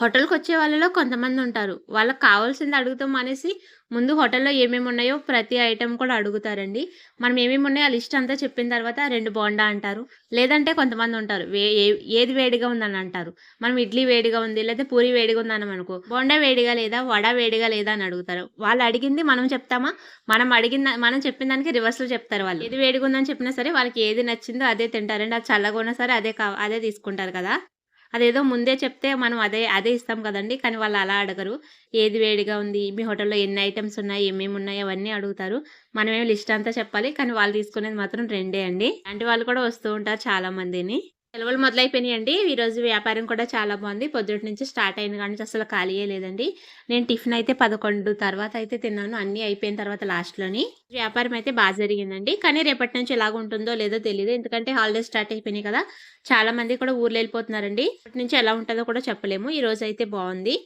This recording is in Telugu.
హోటల్‌కి వచ్చే వాళ్ళలో కొంతమంది ఉంటారు. వాళ్ళకి కావాల్సింది అడుగుతాం అనేసి ముందు హోటల్‌లో ఏమేమి ఉన్నాయో ప్రతి ఐటెం కూడా అడుగుతారండి. మనం ఏమేమి ఉన్నాయో ఆ లిస్ట్ అంతా చెప్పిన తర్వాత రెండు బోండా అంటారు. లేదంటే కొంతమంది ఉంటారు. వే ఏది వేడిగా ఉందని అంటారు. మనం ఇడ్లీ వేడిగా ఉంది లేదా పూరి వేడిగా ఉంది అనుకో బోండా వేడిగా లేదా? వడ వేడిగా లేదా? అని అడుగుతారు. వాళ్ళు అడిగింది మనం చెప్తామా? మనం అడిగిన మనం చెప్పిన దానికి రివర్స్‌లో చెప్తారు వాళ్ళు. ఏది వేడిగా ఉందని చెప్పినా సరే వాళ్ళకి ఏది నచ్చిందో అదే తింటారండి. అది చల్లగా ఉన్నా సరే అదే కా అదే తీసుకుంటారు కదా! అదేదో ముందే చెప్తే మనం అదే అదే ఇస్తాం కదండీ! కానీ వాళ్ళు అలా అడగరు. ఏది వేడిగా ఉంది? మీ హోటల్‌లో ఎన్ని ఐటమ్స్ ఉన్నాయి? ఏమేమి ఉన్నాయి? అవన్నీ అడుగుతారు. మనమేమి లిస్ట్ అంతా చెప్పాలి. కానీ వాళ్ళు తీసుకునేది మాత్రం రెండే అండి. అంటే వాళ్ళు కూడా వస్తూ ఉంటారు చాలా మందిని. సెలవులు మొదలైపోయినాయండి. ఈరోజు వ్యాపారం కూడా చాలా బాగుంది. పొద్దుటి నుంచి స్టార్ట్ అయింది కానీ అసలు ఖాళీయే లేదండి. నేను టిఫిన్ అయితే 11 తర్వాత అయితే తిన్నాను. అన్నీ అయిపోయిన తర్వాత లాస్ట్‌లోని. వ్యాపారం అయితే బాగా జరిగిందండి. కానీ రేపటి నుంచి ఎలాగుంటుందో లేదో తెలియదు ఎందుకంటే హాలిడేస్ స్టార్ట్ అయిపోయినాయి కదా! చాలా మంది కూడా ఊర్లు వెళ్ళిపోతున్నారండి. రేపటి నుంచి ఎలా ఉంటుందో కూడా చెప్పలేము. ఈరోజు అయితే బాగుంది